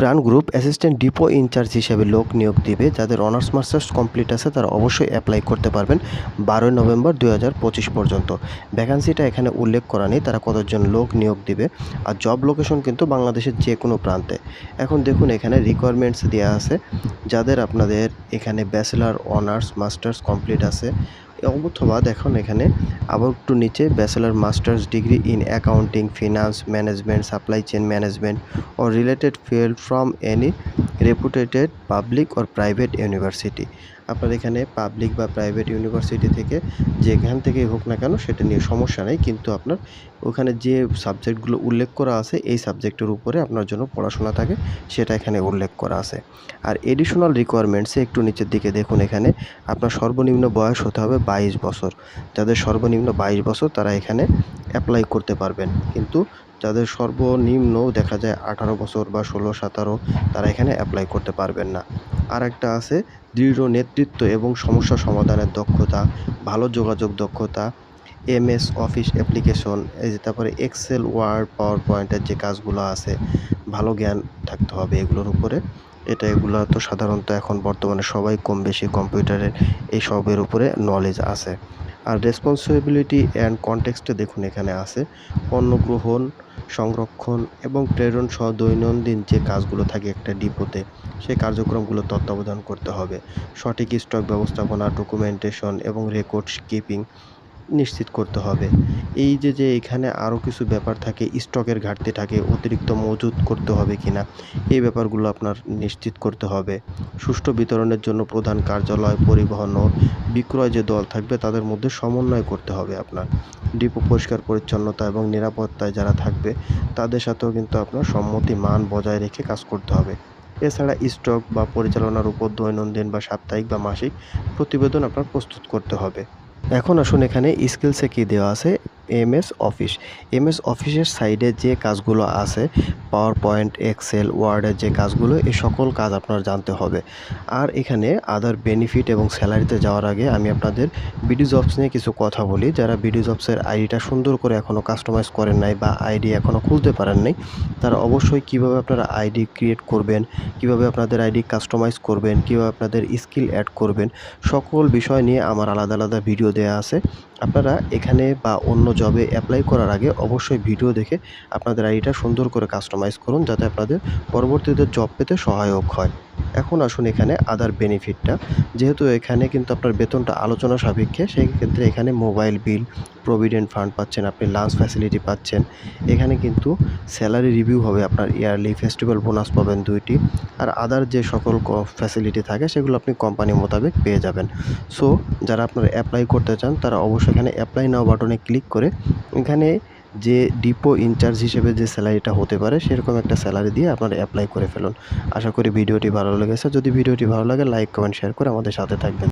প্রাণ group assistant depot in charge হিসেবে লোক নিয়োগ দিবে, যাদের অনার্স মাস্টার্স কমপ্লিট আছে তারা অবশ্যই অ্যাপ্লাই করতে পারবেন বারোই নভেম্বর দুই হাজার পঁচিশ পর্যন্ত। ভ্যাকান্সিটা এখানে উল্লেখ করা নেই, তারা কতজন লোক নিয়োগ দিবে আর জব লোকেশন কিন্তু বাংলাদেশের যে কোনো প্রান্তে। এখন দেখুন এখানে রিকোয়ারমেন্টস দেওয়া আছে, যাদের আপনাদের এখানে ব্যাচেলার অনার্স মাস্টার্স কমপ্লিট আছে অথবা দেখুন এখানে। আবার একটু নিচে, bachelor, masters degree in accounting, finance, management, supply chain management O related field from any reputed public or private university. আপনার এখানে পাবলিক বা প্রাইভেট ইউনিভার্সিটি থেকে যেখান থেকেই হোক না কেন সেটা নিয়ে সমস্যা নেই। কিন্তু আপনার ওখানে যে সাবজেক্টগুলো উল্লেখ করা আছে, এই সাবজেক্টের উপরে আপনার জন্য পড়াশোনা থাকে, সেটা এখানে উল্লেখ করা আছে। আর এডিশনাল রিকোয়ারমেন্টসে একটু নিচের দিকে দেখুন এখানে, আপনার সর্বনিম্ন বয়স হতে হবে বাইশ বছর। যাদের সর্বনিম্ন বাইশ বছর তারা এখানে অ্যাপ্লাই করতে পারবেন। কিন্তু যাদের সর্বনিম্ন দেখা যায় আঠারো বছর বা ষোলো, সতেরো, তারা এখানে অ্যাপ্লাই করতে পারবেন না। আর একটা আছে দৃঢ় নেতৃত্ব এবং সমস্যা সমাধানের দক্ষতা, ভালো যোগাযোগ দক্ষতা, এমএস অফিস অ্যাপ্লিকেশন, এই যে তারপরে এক্সেল, ওয়ার্ড পাওয়ার পয়েন্টের যে কাজগুলো আছে, ভালো জ্ঞান থাকতে হবে এগুলোর উপরে। এটা এগুলো তো সাধারণত এখন বর্তমানে সবাই কম বেশি কম্পিউটারের এই সবের উপরে নলেজ আছে। আর রেসপন্সিবিলিটি অ্যান্ড কনটেক্সটে দেখুন এখানে আছে। পণ্য গ্রহণ সংরক্ষণ এবং প্রেরণ সহ দৈনন্দিন যে কাজগুলো থাকে একটা ডিপোতে, সেই কার্যক্রমগুলো তত্ত্বাবধান করতে হবে। সঠিক স্টক ব্যবস্থাপনা ডকুমেন্টেশন এবং রেকর্ড কিপিং নিশ্চিত করতে হবে। এই যে যে এখানে আরও কিছু ব্যাপার থাকে, স্টকের ঘাটতি থাকে, অতিরিক্ত মজুত করতে হবে কিনা, এই ব্যাপারগুলো আপনার নিশ্চিত করতে হবে। সুষ্ঠু বিতরণের জন্য প্রধান কার্যালয়, পরিবহন ও বিক্রয় যে দল থাকবে, তাদের মধ্যে সমন্বয় করতে হবে আপনার। ডিপো পরিষ্কার, পরিচ্ছন্নতা এবং নিরাপত্তায় যারা থাকবে, তাদের সাথেও কিন্তু আপনার সম্মতি মান বজায় রেখে কাজ করতে হবে। এছাড়া স্টক বা পরিচালনার উপর দৈনন্দিন বা সাপ্তাহিক বা মাসিক প্রতিবেদন আপনার প্রস্তুত করতে হবে। এখন আসুন এখানে স্কিলসে কী দেওয়া আছে? MS office. এমএস অফিসের সাইডে যে কাজগুলো আছে পাওয়ার পয়েন্ট এক্সেল ওয়ার্ডের যে কাজগুলো এই সকল কাজ আপনার জানতে হবে। আর এখানে আদার বেনিফিট এবং স্যালারিতে যাওয়ার আগে আমি আপনাদের বিডি জবস নিয়ে কিছু কথা বলি। যারা বিডি জবসের আইডিটা সুন্দর করে এখনও কাস্টমাইজ করেন নাই বা আইডি এখনও খুলতে পারেন নাই, তারা অবশ্যই কীভাবে আপনারা আইডি ক্রিয়েট করবেন, কীভাবে আপনাদের আইডি কাস্টমাইজ করবেন, কীভাবে আপনাদের স্কিল অ্যাড করবেন, সকল বিষয় নিয়ে আমার আলাদা আলাদা ভিডিও দেওয়া আছে। আপনারা এখানে বা অন্য জবে অ্যাপ্লাই করার আগে অবশ্যই ভিডিও দেখে আপনাদের আইডিটা সুন্দর করে কাস্টমাইজ করুন, যাতে আপনাদের পরবর্তীতে জব পেতে সহায়ক হয়। এখন আসুন এখানে আদার বেনিফিটটা যেহেতু এখানে কিন্তু আপনার বেতনটা আলোচনা সাপেক্ষে সেই ক্ষেত্রে এখানে মোবাইল বিল প্রভিডেন্ট ফান্ড পাচ্ছেন, আপনি লাঞ্চ ফ্যাসিলিটি পাচ্ছেন। এখানে কিন্তু স্যালারি রিভিউ হবে আপনার ইয়ারলি ফেস্টিভ্যাল বোনাস পাবেন দুইটি। আর আদার যে সকল ফ্যাসিলিটি থাকে, সেগুলো আপনি কোম্পানি মোতাবেক পেয়ে যাবেন। সো যারা আপনারা অ্যাপ্লাই করতে চান, তারা অবশ্যই এখানে অ্যাপ্লাই নাও বাটনে ক্লিক করে এখানে যে ডিপো ইনচার্জ হিসেবে যে স্যালারিটা হতে পারে, সেরকম একটা স্যালারি দিয়ে আপনারা অ্যাপ্লাই করে ফেলুন। আশা করি ভিডিওটি ভালো লেগেছে। যদি ভিডিওটি ভালো লাগে লাইক কমেন্ট শেয়ার করে আমাদের সাথে থাকবেন।